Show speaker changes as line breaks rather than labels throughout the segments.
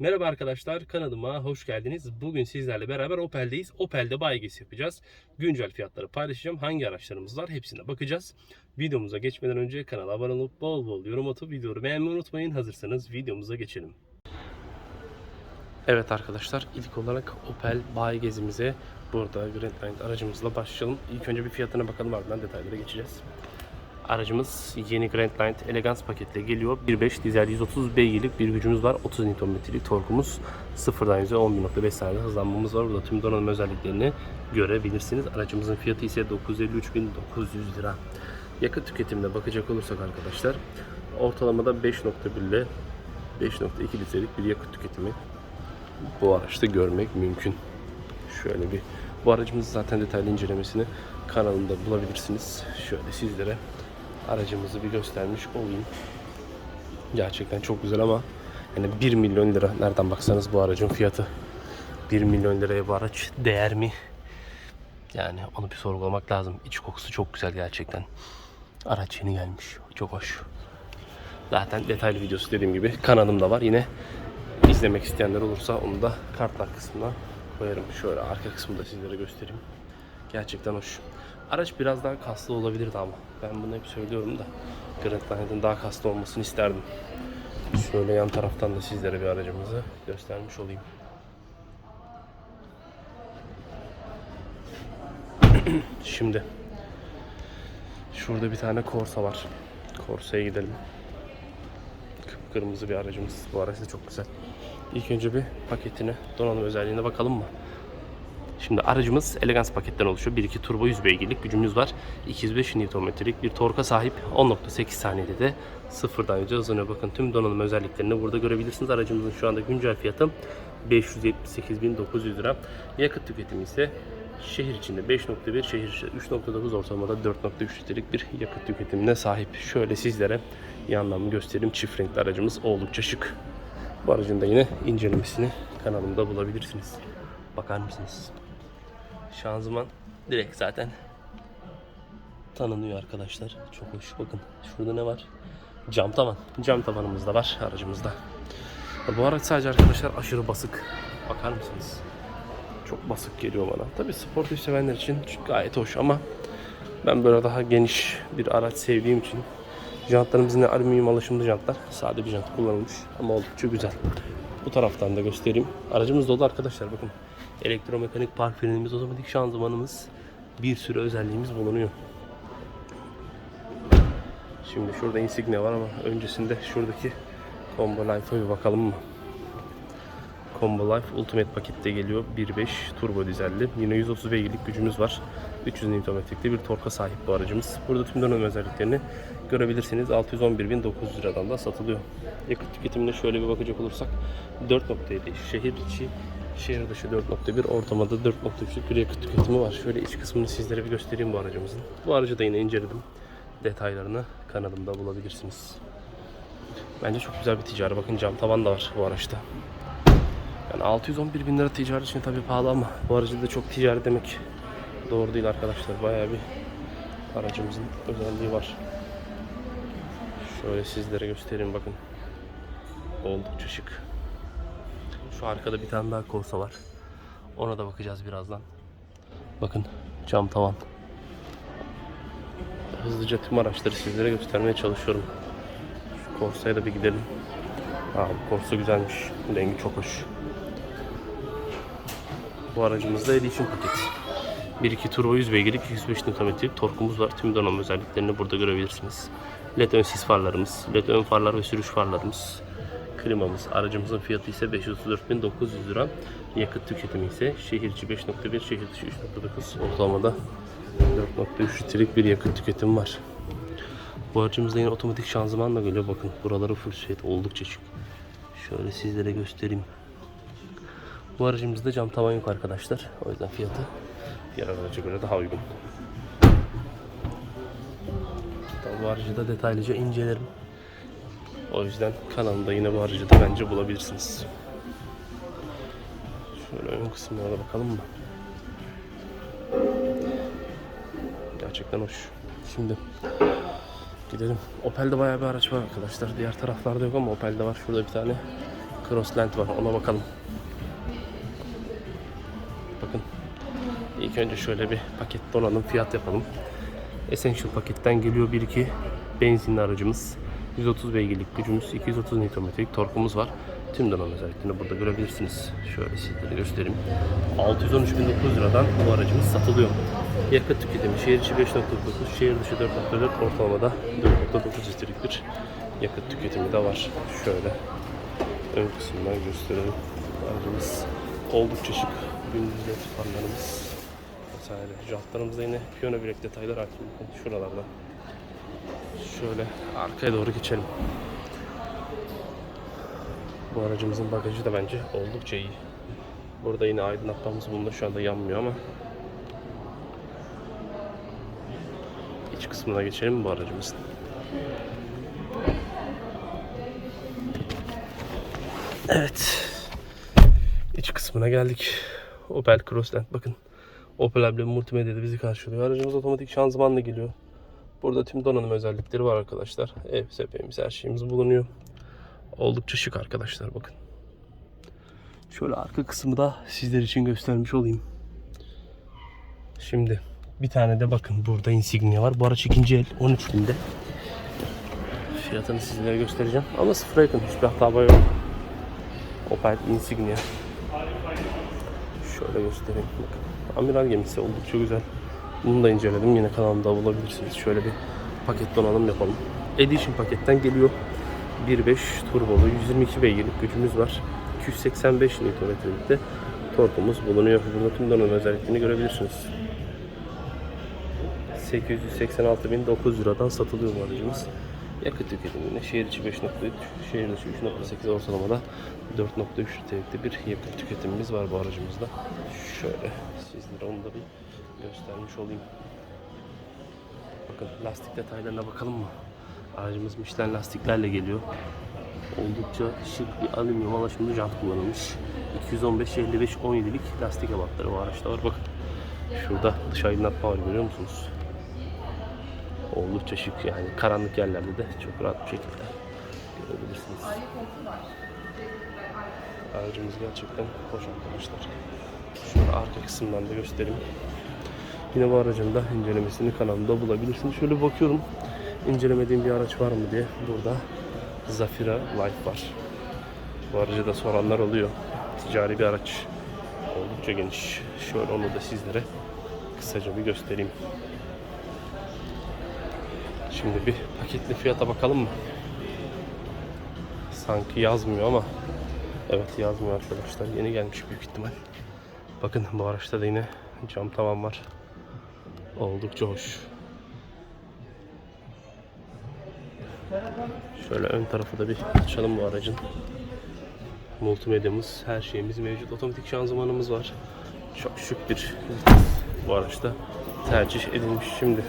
Merhaba arkadaşlar kanalıma hoş geldiniz. Bugün sizlerle beraber Opel'deyiz. Opel'de baygesi yapacağız. Güncel fiyatları paylaşacağım. Hangi araçlarımız var hepsine bakacağız. Videomuza geçmeden önce kanala abone olup bol bol yorum atıp videoyu beğenmeyi unutmayın. Hazırsanız videomuza geçelim. Evet arkadaşlar ilk olarak Opel bay gezimize burada Grand Line aracımızla başlayalım. İlk önce bir fiyatına bakalım ardından detaylara geçeceğiz. Aracımız yeni Grand Line Elegance paketle geliyor. 1.5 dizel 130 beygirlik bir gücümüz var. 30 Nm'lik torkumuz. Sıfırdan 100'e 11.5 saniyede hızlanmamız var. Burada tüm donanım özelliklerini görebilirsiniz. Aracımızın fiyatı ise 953.900 lira. Yakıt tüketimine bakacak olursak arkadaşlar ortalamada 5.1 ile 5.2 litrelik bir yakıt tüketimi bu araçta görmek mümkün. Şöyle bir bu aracımızın zaten detaylı incelemesini kanalımda bulabilirsiniz. Şöyle sizlere aracımızı bir göstermiş olayım. Gerçekten çok güzel ama yani 1 milyon lira nereden baksanız bu aracın fiyatı 1 milyon liraya bu araç değer mi? Yani onu bir sorgulamak lazım. İç kokusu çok güzel gerçekten. Araç yeni gelmiş. Çok hoş. Zaten detaylı videosu dediğim gibi kanalımda var. Yine izlemek isteyenler olursa onu da kartlar kısmına koyarım. Şöyle arka kısmında sizlere göstereyim. Gerçekten hoş. Araç biraz daha kaslı olabilirdi ama ben bunu hep söylüyorum da Grand Line'ın daha kaslı olmasını isterdim. Şöyle yan taraftan da sizlere bir aracımızı göstermiş olayım. Şimdi şurada bir tane Corsa var. Corsa'ya gidelim. Kırmızı bir aracımız. Bu araç da çok güzel. İlk önce bir paketine, donanım özelliğine bakalım mı? Şimdi aracımız Elegance paketten oluşuyor. 1.2 turbo 100 beygirlik gücümüz var. 205 Nm'lik bir torka sahip. 10.8 saniyede de sıfırdan yüze hızlanıyor. Bakın tüm donanım özelliklerini burada görebilirsiniz. Aracımızın şu anda güncel fiyatı 578.900 lira. Yakıt tüketimi ise şehir içinde 5.1, şehir içinde 3.9 ortalamada 4.3 litrelik bir yakıt tüketimine sahip. Şöyle sizlere yandan göstereyim. Çift renkli aracımız oldukça şık. Bu aracın da yine incelemesini kanalımda bulabilirsiniz. Bakar mısınız? Şanzıman direkt zaten tanınıyor arkadaşlar. Çok hoş. Bakın şurada ne var? Cam tavan. Cam tavanımız da var aracımızda. Bu araç sadece arkadaşlar aşırı basık. Bakar mısınız? Çok basık geliyor bana. Tabi sportif sevenler için gayet hoş ama ben böyle daha geniş bir araç sevdiğim için jantlarımız yine alüminyum alaşımlı jantlar. Sade bir jant kullanılmış ama oldukça güzel. Bu taraftan da göstereyim. Aracımız dolu arkadaşlar bakın. Elektromekanik park frenimiz, otomatik şanzımanımız, bir sürü özelliğimiz bulunuyor. Şimdi şurada insignia var ama öncesinde şuradaki Combo Life'a bir bakalım mı? Combo Life Ultimate pakette geliyor. 1.5 turbo dizelli. Yine 130 beygirlik gücümüz var. 300 Nm'likte bir torka sahip bu aracımız. Burada tüm donanım özelliklerini görebilirsiniz. 611.900 liradan da satılıyor. Yakıt tüketimine şöyle bir bakacak olursak 4.7 şehir içi şehir dışı 4.1 ortamada 4.3'lük bir yakıt tüketimi var. Şöyle iç kısmını sizlere bir göstereyim bu aracımızın. Bu aracı da yine inceledim. Detaylarını kanalımda bulabilirsiniz. Bence çok güzel bir ticari. Bakın cam tavan da var bu araçta. Yani 611 bin lira ticari için tabii pahalı ama bu aracı da çok ticari demek doğru değil arkadaşlar. Bayağı bir aracımızın özelliği var. Şöyle sizlere göstereyim bakın. Oldukça şık. Şu arkada bir tane daha Corsa var. Ona da bakacağız birazdan. Bakın cam tavan. Hızlıca tüm araçları sizlere göstermeye çalışıyorum. Şu Corsa'ya da bir gidelim. Aa, bu Corsa güzelmiş. Rengi çok hoş. Bu aracımızda Edition paket. 1-2 turbo 100 beygirlik 105 Nm'lik torkumuz var. Tüm donanım özelliklerini burada görebilirsiniz. LED ön sis farlarımız, LED ön farlar ve sürüş farlarımız, klimamız. Aracımızın fiyatı ise 534.900 lira. Yakıt tüketimi ise şehir içi 5.1, şehir dışı 3.9. Ortalamada 4.3 litrelik bir yakıt tüketimi var. Bu aracımızda yine otomatik şanzımanla geliyor. Bakın buraları full set oldukça şık. Şöyle sizlere göstereyim. Bu aracımızda cam tavan yok arkadaşlar. O yüzden fiyatı diğer araca göre daha uygun. Tabii bu aracı da detaylıca incelerim. O yüzden kanalımda yine bu aracı da bence bulabilirsiniz. Şöyle ön kısımlara da bakalım mı? Gerçekten hoş. Şimdi gidelim. Opel'de bayağı bir araç var arkadaşlar. Diğer taraflarda yok ama Opel'de var. Şurada bir tane Crossland var. Ona bakalım. Bakın. İlk önce şöyle bir paket donanım fiyat yapalım. Essential paketten geliyor 1-2 benzinli aracımız. 130 beygirlik gücümüz, 230 Nm'lik torkumuz var. Tüm donanım özelliklerini burada görebilirsiniz. Şöyle sizlere göstereyim. 613.900 liradan bu aracımız satılıyor. Yakıt tüketimi şehir içi 5.9, şehir dışı 4.4, ortalamada 4.9 litrelik bir yakıt tüketimi de var. Şöyle ön kısımdan gösterelim. Aracımız oldukça şık. Gündüz led farlarımız vesaire. Jantlarımızda yine piyano bilek detaylar hakim. Şuralarda. Şöyle arkaya doğru geçelim. Bu aracımızın bagajı da bence oldukça iyi. Burada yine aydınlatmamız bunda şu anda yanmıyor ama iç kısmına geçelim bu aracımızın. Evet. İç kısmına geldik. Opel Crossland bakın. Opel emblemi multimedyada bizi karşılıyor. Aracımız otomatik şanzımanla geliyor. Burada tüm donanım özellikleri var arkadaşlar. Ev, sepemiz, her şeyimiz bulunuyor. Oldukça şık arkadaşlar bakın. Şöyle arka kısmı da sizler için göstermiş olayım. Şimdi bir tane de bakın burada insignia var. Bu araç ikinci el 13 binde. Fiyatını sizlere göstereceğim. Ama sıfıra yakın hiçbir hata yok. Opel Insignia. Şöyle göstereyim. Bakın. Amiral gemisi oldukça güzel. Bunu da inceledim. Yine kanalımda bulabilirsiniz. Şöyle bir paket donanım yapalım. Edition paketten geliyor. 1.5 turbolu 122 beygirlik gücümüz var. 285 Nm'likte torkumuz bulunuyor. Burada tüm donanım özelliklerini görebilirsiniz. 886.900 liradan satılıyor bu aracımız. Yakıt tüketiminde şehir içi 5.3, şehir dışı 3.8 ortalamada 4.3 litrelikte bir yakıt tüketimimiz var bu aracımızda. Şöyle sizlere onu da bir göstermiş olayım. Bakın lastik detaylarına bakalım mı? Aracımız Michelin lastiklerle geliyor. Oldukça şık bir alüminyum alaşımlı jant kullanılmış. 215 55 17'lik lastik ebatları bu araçta var. Bakın şurada dış aydınlatma var görüyor musunuz? Oldukça şık yani karanlık yerlerde de çok rahat bir şekilde görebilirsiniz. Aracımız gerçekten hoş arkadaşlar. Şöyle arka kısımdan da göstereyim. Yine bu aracın da incelemesini kanalımda bulabilirsiniz. Şöyle bakıyorum incelemediğim bir araç var mı diye. Burada Zafira Life var. Bu aracı da soranlar oluyor. Ticari bir araç. Oldukça geniş. Şöyle onu da sizlere kısaca bir göstereyim. Şimdi bir paketli fiyata bakalım mı? Sanki yazmıyor ama Evet yazmıyor arkadaşlar. Yeni gelmiş büyük ihtimal. Bakın bu araçta da yine cam tavan var. Oldukça hoş. Şöyle ön tarafı da bir açalım bu aracın. Multimedyamız, her şeyimiz mevcut. Otomatik şanzımanımız var. Çok şık bir bu araçta tercih edilmiş şimdi.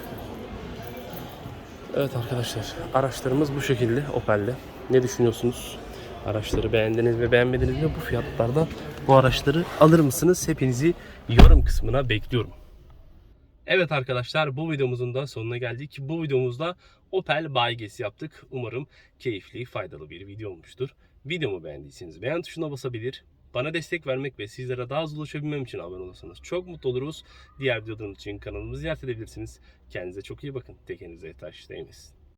Evet arkadaşlar araçlarımız bu şekilde Opel'de. Ne düşünüyorsunuz? Araçları beğendiniz mi beğenmediniz mi? Bu fiyatlardan bu araçları alır mısınız? Hepinizi yorum kısmına bekliyorum. Evet arkadaşlar bu videomuzun da sonuna geldik. Bu videomuzda Opel baygesi yaptık. Umarım keyifli, faydalı bir video olmuştur. Videomu beğendiyseniz beğen tuşuna basabilir. Bana destek vermek ve sizlere daha hızlı ulaşabilmem için abone olursanız çok mutlu oluruz. Diğer videolarım için kanalımızı ziyaret edebilirsiniz. Kendinize çok iyi bakın. Tekenize taş değmesin.